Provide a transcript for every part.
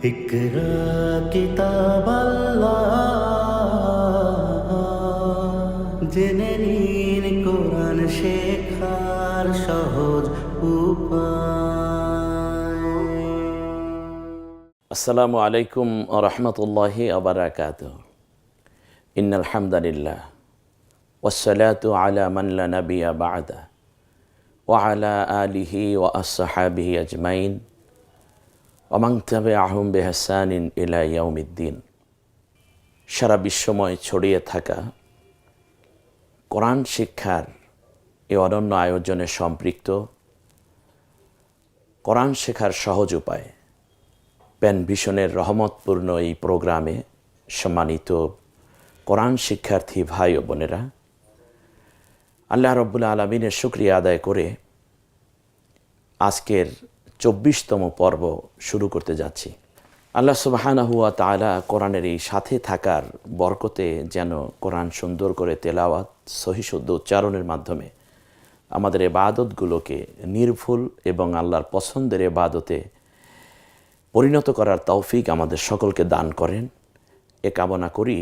اقرا কিতাব জেনে নিন কোরআন শেখার সহজ উপায় আসসালামু আলাইকুম রহমতুল্লাহি আবরাকাত ইন আলহামদুলিল্লাহ ওসলাত আলা মাল্লা নবিয়া বাদা ওয়ালা আলিহি ও আসহাবিহি আজমাইন ওমাং তবে আহম ইলা ইয়ৌমিদ্দিন সারা বিশ্বময় ছড়িয়ে থাকা কোরআন শিক্ষার এই অনন্য আয়োজনে সম্পৃক্ত কোরআন শেখার সহজ উপায় প্যান ভিশনের রহমতপূর্ণ এই প্রোগ্রামে সম্মানিত কোরআন শিক্ষার্থী ভাই ও বোনেরা, আল্লাহ রব্বুল আলমিনের শুক্রিয়া আদায় করে আজকের চব্বিশতম পর্ব শুরু করতে যাচ্ছি। আল্লাহ সুবাহানা হুয়া তালা কোরআনের এই সাথে থাকার বরকতে যেন কোরআন সুন্দর করে তেলাওয়াত সহিশুদ্ধ উচ্চারণের মাধ্যমে আমাদের এবাদতগুলোকে নির্ভুল এবং আল্লাহর পছন্দের এবাদতে পরিণত করার তৌফিক আমাদের সকলকে দান করেন। এ কামনা করি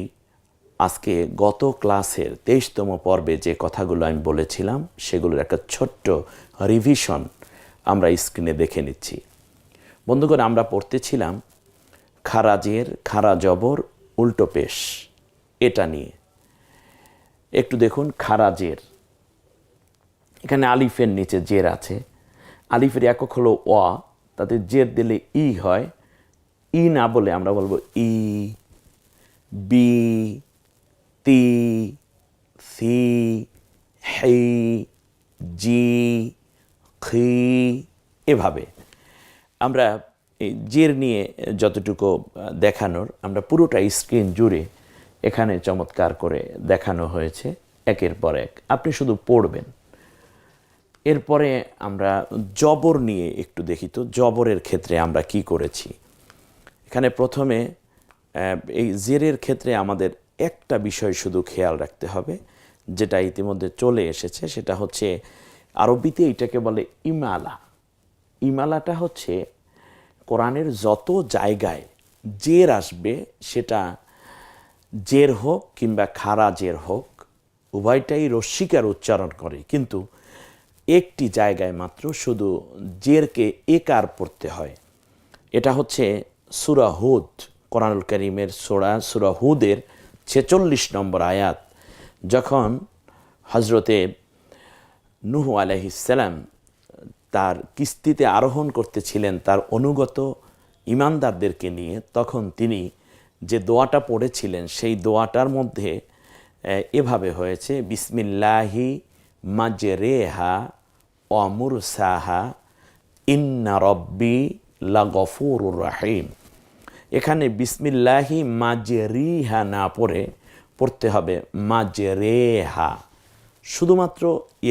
আজকে গত ক্লাসের তেইশতম পর্বে যে কথাগুলো আমি বলেছিলাম, সেগুলোর একটা ছোট্ট রিভিশন আমরা স্ক্রিনে দেখে নিচ্ছি। বন্ধুগণ, আমরা পড়তেছিলাম খারাজের খারা জবর উল্টো পেশ। এটা নিয়ে। একটু দেখুন, খারাজের। এখানে আলিফের নিচে জের আছে। আলিফের একক হলো ওয়া। তাতে জের দিলে ই হয়। ই না বলে আমরা বলব ই, বি, তি, সি হেই জি খি এভাবে। আমরা জের নিয়ে যতটুকু দেখানোর, আমরা পুরোটা স্ক্রিন জুড়ে এখানে চমৎকার করে দেখানো হয়েছে, একের পর এক। আপনি শুধু পড়বেন। এরপরে আমরা জবর নিয়ে একটু দেখি তো, জবরের ক্ষেত্রে আমরা কি করেছি। এখানে প্রথমে এই জেরের ক্ষেত্রে আমাদের একটা বিষয় শুধু খেয়াল রাখতে হবে, যেটা ইতিমধ্যে চলে এসেছে, সেটা হচ্ছে আরবিতে এটাকে বলে ইমালা। ইমালাটা হচ্ছে কোরআনের যত জায়গায় জের আসবে, সেটা জের হোক কিংবা খারা জের হোক, উভয়টাই রস্মিকার উচ্চারণ করে। কিন্তু একটি জায়গায় মাত্র শুধু জেরকে একার পড়তে হয়। এটা হচ্ছে সুরা হুদ, কোরআনুল করিমের সোরা সুরাহুদের ছেচল্লিশ নম্বর আয়াত। যখন হজরতে নুহু আলহিসাল্লাম তার কিস্তিতে আরোহণ করতেছিলেন তার অনুগত ইমানদারদেরকে নিয়ে, তখন তিনি যে দোয়াটা পড়েছিলেন সেই দোয়াটার মধ্যে এভাবে হয়েছে, বিসমিল্লাহি মাজরেহা অমুর সাহা ইন্না রব্বি লাগফুর রাহিম। এখানে বিসমিল্লাহি মাজেরিহা না পড়ে পড়তে হবে, মাজেরেহা। শুধুমাত্র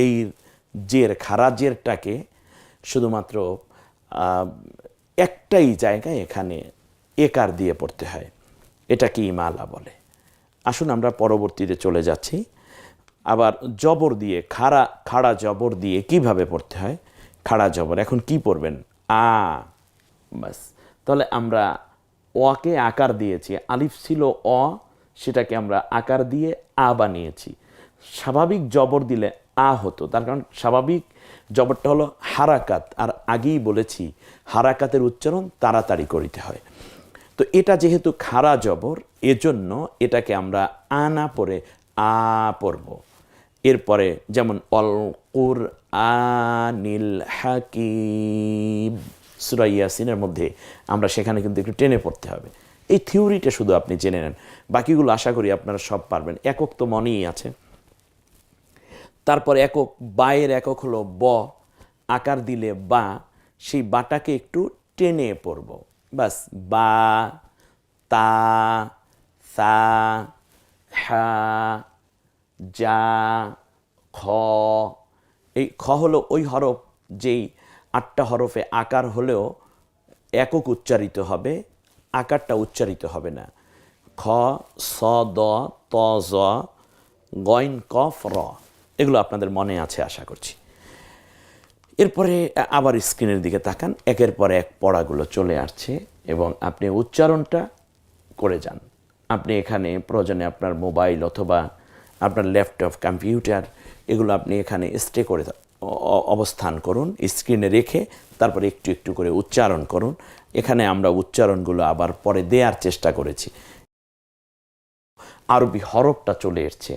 এই জের খারাজেরটাকে শুধুমাত্র একটাই জায়গায় এখানে একার দিয়ে পড়তে হয়। এটাকে ইমালা বলে। আসুন আমরা পরবর্তীতে চলে যাচ্ছি। আবার জবর দিয়ে খাড়া খাড়া জবর দিয়ে কীভাবে পড়তে হয়? খাড়া জবর, এখন কি পড়বেন? আ, বাস। তাহলে আমরা অকে আকার দিয়েছি। আলিফ ছিল অ, সেটাকে আমরা আকার দিয়ে আ বানিয়েছি। স্বাভাবিক জবর দিলে আ হতো। তার কারণ স্বাভাবিক জবরটা হলো হারাকাত। আর আগেই বলেছি, হারাকাতের উচ্চারণ তাড়াতাড়ি করিতে হয়। তো এটা যেহেতু খাড়া জবর, এজন্য এটাকে আমরা আনা পরে আ পড়ব। এরপরে যেমন অল কুর আনিল হাকিম, সুরা ইয়াসিনের মধ্যে আমরা সেখানে কিন্তু একটু টেনে পড়তে হবে। এই থিওরিটা শুধু আপনি জেনে নেন। বাকিগুলো আশা করি আপনারা সব পারবেন। একক তো মনেই আছে। তারপর একক, বায়ের একক হলো ব, আকার দিলে বা, সেই বাটাকে একটু টেনে পড়ব। বাস, বা, তা, সা, হা, যা, খ, এই খ হলো ওই হরফ যেই আটটা হরফে আকার হলেও একক উচ্চারিত হবে, আকারটা উচ্চারিত হবে না। খ, স, দ, ত, জ, গইন কফ র। এগুলো আপনাদের মনে আছে, আশা করছি। এরপরে আবার স্ক্রিনের দিকে তাকান, একের পর এক পড়াগুলো চলে আসছে এবং আপনি উচ্চারণটা করে যান। আপনি এখানে প্রয়োজনে আপনার মোবাইল অথবা আপনার ল্যাপটপ, কম্পিউটার, এগুলো আপনি এখানে স্টে করে অবস্থান করুন, স্ক্রিনে রেখে তারপরে একটু একটু করে উচ্চারণ করুন। এখানে আমরা উচ্চারণগুলো আবার পরে দেওয়ার চেষ্টা করেছি। আরবি হরফটা চলে এসছে।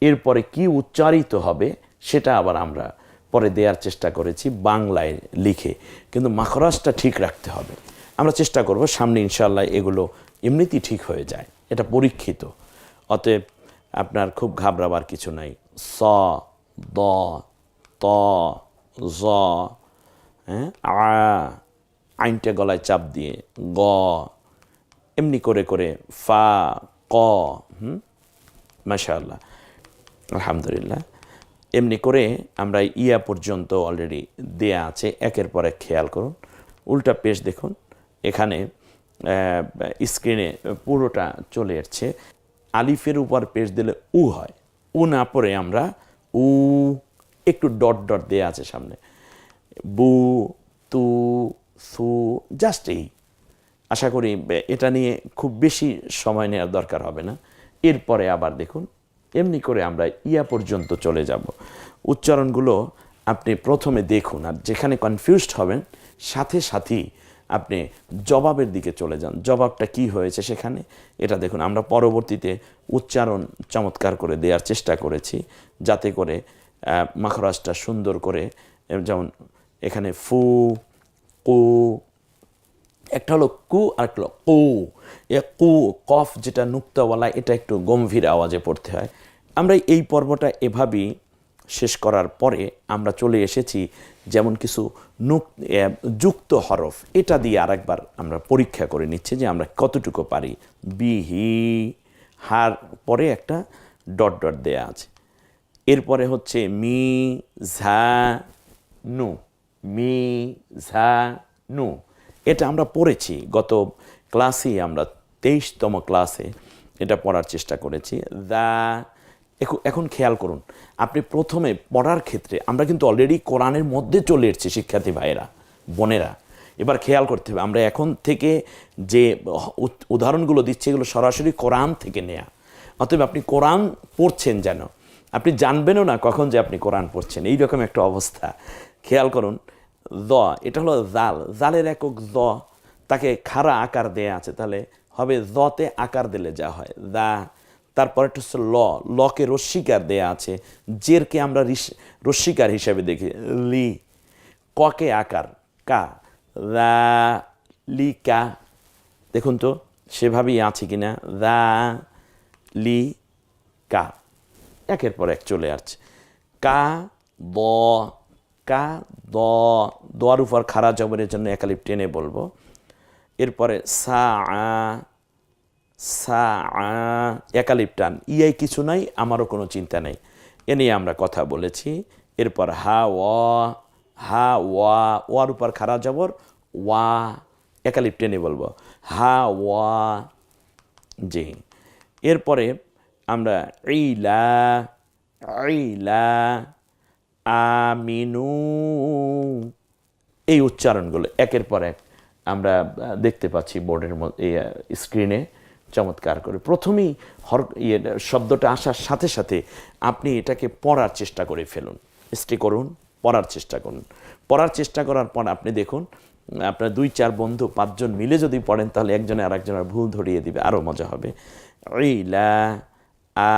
এরপরে কি উচ্চারিত হবে সেটা আবার আমরা পরে দেওয়ার চেষ্টা করেছি বাংলায় লিখে। কিন্তু মাখরাজটা ঠিক রাখতে হবে। আমরা চেষ্টা করব সামনে ইনশাল্লাহ এগুলো এমনিতেই ঠিক হয়ে যায়। এটা পরীক্ষিত। অতএব আপনার খুব ঘাবড়াবার কিছু নাই। স, দ, ত, জ হ্যাঁ আ, আইনটা গলায় চাপ দিয়ে গ, এমনি করে করে ফা, ক, হুম, মাশাআল্লাহ। আলহামদুলিল্লাহ। এমনি করে আমরা ইয়া পর্যন্ত অলরেডি দেয়া আছে, একের পর এক খেয়াল করুন। উল্টা পেশ দেখুন, এখানে স্ক্রিনে পুরোটা চলে এসছে। আলিফের উপর পেশ দিলে উ হয়। উ না পরে আমরা উ, একটু ডট ডট দেয়া আছে সামনে। বু, তু, সু জাস্ট এই। আশা করি এটা নিয়ে খুব বেশি সময় নেওয়ার দরকার হবে না। এরপরে আবার দেখুন এমনি করে আমরা ইয়া পর্যন্ত চলে যাব। উচ্চারণগুলো আপনি প্রথমে দেখুন আর যেখানে কনফিউজড হবেন, সাথে সাথেই আপনি জবাবের দিকে চলে যান। জবাবটা কি হয়েছে সেখানে? এটা দেখুন, আমরা পরবর্তীতে উচ্চারণ চমৎকার করে দেওয়ার চেষ্টা করেছি যাতে করে মাখরাজটা সুন্দর করে, যেমন এখানে ফু, কু একটা হলো কু আর একটা হলো কু। এ কু, কফ যেটা নুক্তাওয়ালা, এটা একটু গম্ভীর আওয়াজে পড়তে হয়। আমরা এই পর্বটা এভাবেই শেষ করার পরে আমরা চলে এসেছি যেমন কিছু নুক যুক্ত হরফ। এটা দিয়ে আরেকবার আমরা পরীক্ষা করে নিচ্ছি যে আমরা কতটুকু পারি। বিহি, হার, পরে একটা ডট ডট দেয়া আছে। এরপরে হচ্ছে মি, ঝা, নু। মি, ঝা, নু। এটা আমরা পড়েছি। গত ক্লাসে আমরা তেইশতম ক্লাসে এটা পড়ার চেষ্টা করেছি। দ্য এখন খেয়াল করুন, আপনি প্রথমে পড়ার ক্ষেত্রে আমরা কিন্তু অলরেডি কোরআনের মধ্যে চলে এসেছি, শিক্ষার্থী ভাইয়েরা, বোনেরা। এবার খেয়াল করতে হবে, আমরা এখন থেকে যে উদ- উদাহরণগুলো দিচ্ছি, এগুলো সরাসরি কোরআন থেকে নেয়া। অতএব আপনি কোরআন পড়ছেন যেন, আপনি জানবেনও না কখন যে আপনি কোরআন পড়ছেন, এইরকম একটা অবস্থা। খেয়াল করুন দ, এটা হলো জাল। জালের একক দ, তাকে খাড়া আকার দেয়া আছে। তাহলে হবে দতে আকার দিলে যা হয়। দা, তারপর একটা হচ্ছে ল। লকে রস্বীকার দেয়া আছে। জেরকে আমরা রস্বীকার হিসাবে দেখি। লি, ককে আকার, কা দা লি, কা। দেখুন তো, সেভাবেই আছে কিনা? দা লি, কা। একের পর এক চলে আসছে। কা দ কা, দ, দোয়ার উপর খারা জবরের জন্য একালিপ টেনে বলব। এরপরে সা, আ সা, আ, একালিপ টান। ইয়াই কিছু নাই, আমারও কোনো চিন্তা নেই। এ নিয়ে আমরা কথা বলেছি। এরপর হা ওয়া হা, ওয়া, ওয়ার উপর খারা জবর, ওয়া, একালিপ টেনে বলব। হা, ওয়া, জি। এরপরে আমরা ইলা ইলা আমিনু। এই উচ্চারণগুলো একের পর এক আমরা দেখতে পাচ্ছি বোর্ডের মধ্যে স্ক্রিনে চমৎকার করে। প্রথমেই হর ইয়ে শব্দটা আসার সাথে সাথে আপনি এটাকে পড়ার চেষ্টা করে ফেলুন। স্টে করুন, পড়ার চেষ্টা করুন। পড়ার চেষ্টা করার পর আপনি দেখুন, আপনার দুই, চার বন্ধু, পাঁচজন মিলে যদি পড়েন, তাহলে একজনে আর একজনের ভুল ধরিয়ে দিবে আরও মজা হবে। ইলা আ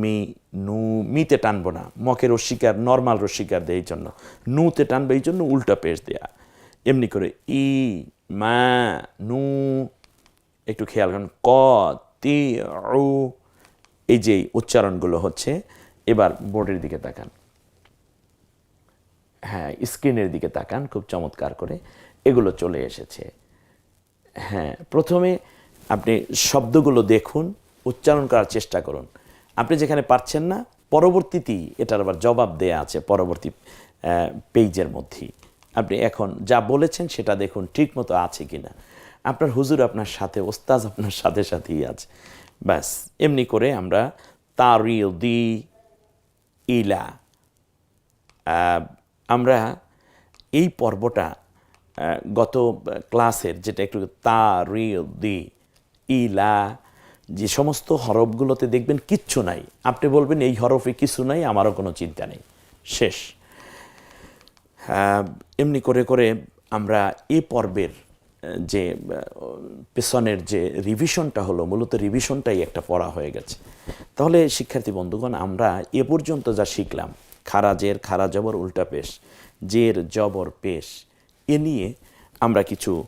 মি, নু, মিতে টানবো না। মকের রস্বীকার নর্মাল রস্বীকার দেয় এই জন্য। নুতে টানবে এই জন্য উল্টা পেশ দেয়া। এমনি করে ই, মা, নু, একটু খেয়াল করুন, ক, তি এই যে উচ্চারণগুলো হচ্ছে, এবার বোর্ডের দিকে তাকান। হ্যাঁ স্ক্রিনের দিকে তাকান, খুব চমৎকার করে। এগুলো চলে এসেছে। হ্যাঁ প্রথমে আপনি শব্দগুলো দেখুন, উচ্চারণ করার চেষ্টা করুন। আপনি যেখানে পারছেন না, পরবর্তীতেই এটার আবার জবাব দেয়া আছে পরবর্তী পেজের মধ্যেই। আপনি এখন যা বলেছেন সেটা দেখুন ঠিক মতো আছে কি না আপনার হুজুর আপনার সাথে ওস্তাজ আপনার সাথে সাথেই আছে। ব্যাস, এমনি করে আমরা তারিল দি ইলা আমরা এই পর্বটা গত ক্লাসের যেটা একটু তা রি দি ইলা যে সমস্ত হরফগুলোতে দেখবেন কিচ্ছু নাই। আপনি বলবেন, এই হরফে কিছু নাই, আমারও কোনো চিন্তা নেই। শেষ। এমনি করে করে আমরা এ পর্বের যে পেছনের যে রিভিশনটা হলো, মূলত রিভিশনটাই একটা পড়া হয়ে গেছে। তাহলে, শিক্ষার্থী বন্ধুগণ, আমরা এ পর্যন্ত যা শিখলাম খারাজের খারা জবর, উল্টা পেশ, জের, জবর, পেশ, এ নিয়ে আমরা কিছু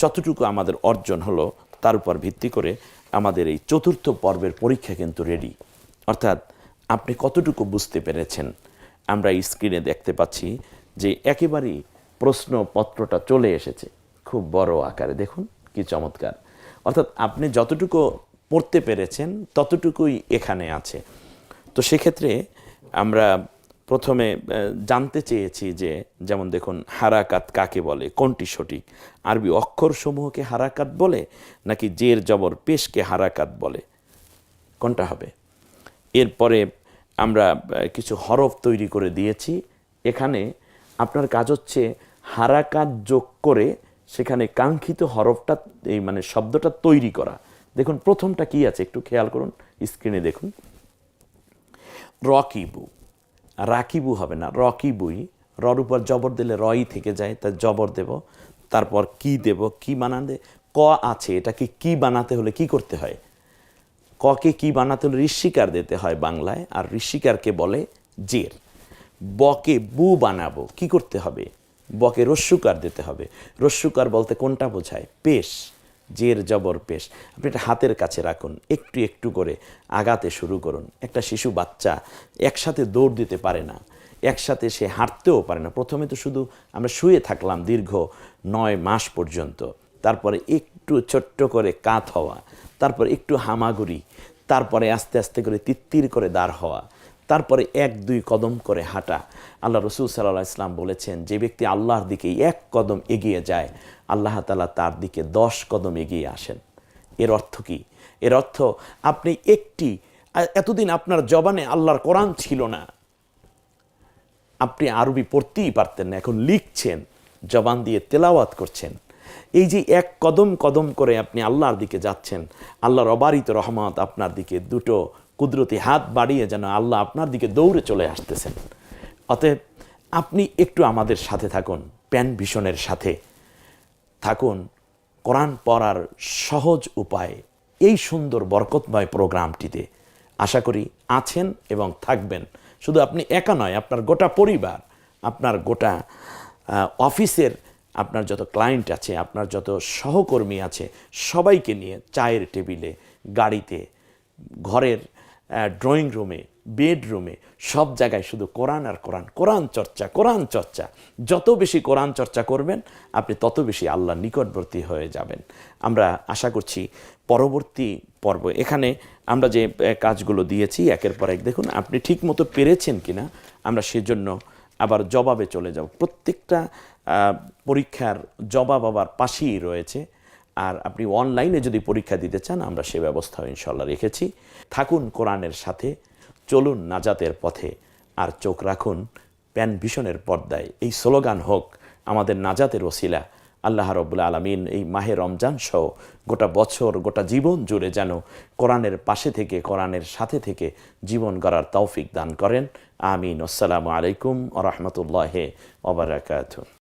যতটুকু আমাদের অর্জন হলো তার উপর ভিত্তি করে আমাদের এই চতুর্থ পর্বের পরীক্ষা কিন্তু রেডি অর্থাৎ আপনি কতটুকু বুঝতে পেরেছেন? আমরা স্ক্রিনে দেখতে পাচ্ছি যে একেবারেই প্রশ্নপত্রটা চলে এসেছে। খুব বড় আকারে। দেখুন, কি চমৎকার। অর্থাৎ আপনি যতটুকু পড়তে পেরেছেন, ততটুকুই এখানে আছে। তো সেক্ষেত্রে আমরা প্রথমে জানতে চেয়েছি যে, যেমন দেখুন, হারাকাত কাকে বলে? কোনটি সঠিক? আরবি অক্ষরসমূহকে হারাকাত বলে, নাকি জের জবর পেশকে হারাকাত বলে? কোনটা হবে? এরপরে আমরা কিছু হরফ তৈরি করে দিয়েছি। এখানে আপনার কাজ হচ্ছে হারাকাত যোগ করে সেখানে কাঙ্ক্ষিত হরফটা, এই মানে শব্দটা তৈরি করা। দেখুন, প্রথমটা কি আছে? একটু খেয়াল করুন, স্ক্রিনে দেখুন। রকিবু। রাকিবু হবে না, রকিবুই। রর উপর জবর দিলে রই থেকে যায়, তা জবর দেব। তারপর কি দেব, কি বানাতে, ক আছে, এটাকে কি বানাতে হলে কি করতে হয়? ককে কি বানাতে হলে ঋষিকার দিতে হয় বাংলায়, আর ঋষিকারকে বলে জের। বকে বু বানাবো, কি করতে হবে? বকে রস্যুকার দিতে হবে। রস্যুকার বলতে কোনটা বোঝায়? পেশ। জের জবর পেশ। আপনি এটা হাতের কাছে রাখুন, একটু একটু করে আগাতে শুরু করুন। একটা শিশু বাচ্চা একসাথে দৌড় দিতে পারে না, একসাথে সে হাঁটতেও পারে না। প্রথমে তো শুধু আমরা শুয়ে থাকলাম দীর্ঘ নয় মাস পর্যন্ত। তারপরে একটু ছোট্ট করে কাত হওয়া, তারপর একটু হামাগুড়ি, তারপরে আস্তে আস্তে করে তিত্তির করে দাঁড় হওয়া তারপরে এক, দুই কদম করে হাঁটা। আল্লাহ রসুল সাল্লাহ ইসলাম বলেছেন, যে ব্যক্তি আল্লাহর দিকে এক কদম এগিয়ে যায়, আল্লাহ তালা তার দিকে দশ কদম এগিয়ে আসেন। এর অর্থ কি? এর অর্থ আপনি একটি, এতদিন আপনার জবানে আল্লাহর কোরআন ছিল না। আপনি আরবি পড়তেই পারতেন না, এখন লিখছেন, জবান দিয়ে তেলাওয়াত করছেন। এই যে এক কদম কদম করে আপনি আল্লাহর দিকে যাচ্ছেন, আল্লাহর অবারিত রহমত আপনার দিকে দুটো কুদরতি হাত বাড়িয়ে যেন আল্লাহ আপনার দিকে দৌড়ে চলে আসতেছেন। অতএব আপনি একটু আমাদের সাথে থাকুন, প্যান ভীষণের সাথে থাকুন। কোরআন পড়ার সহজ উপায় এই সুন্দর বরকতময় প্রোগ্রামটিতে আশা করি আছেন এবং থাকবেন। শুধু আপনি একা নয়, আপনার গোটা পরিবার, আপনার গোটা অফিসের, আপনার যত ক্লায়েন্ট আছে, আপনার যত সহকর্মী আছে, সবাইকে নিয়ে চায়ের টেবিলে, গাড়িতে, ঘরের ড্রয়িং রুমে বেডরুমে সব জায়গায় শুধু কোরআন আর কোরআন কোরআন চর্চা কোরআন চর্চা। যত বেশি কোরআন চর্চা করবেন, আপনি তত বেশি আল্লাহ নিকটবর্তী হয়ে যাবেন। আমরা আশা করছি পরবর্তী পর্ব, এখানে আমরা যে কাজগুলো দিয়েছি, একের পর এক, দেখুন, আপনি ঠিক মতো পেরেছেন কিনা, আমরা সেজন্য আবার জবাবে চলে যাব। প্রত্যেকটা পরীক্ষার জবাব আবার পাশেই রয়েছে। আর আপনি অনলাইনে যদি পরীক্ষা দিতে চান, আমরা সে ব্যবস্থাও ইনশাল্লাহ রেখেছি। থাকুন কোরআনের সাথে, চলুন নাজাতের পথে, আর চোখ রাখুন প্যান ভীষণের পর্দায়। এই স্লোগান হোক, আমাদের নাজাতের ওসিলা। আল্লাহ রব্বুল আলমিন এই মাহে রমজান সহ গোটা বছর, গোটা জীবন জুড়ে যেন কোরআনের পাশে থেকে, কোরআনের সাথে থেকে জীবন গড়ার তৌফিক দান করেন। আমিন। আসসালামু আলাইকুম আ রহমতুল্লাহ ওবরাকাত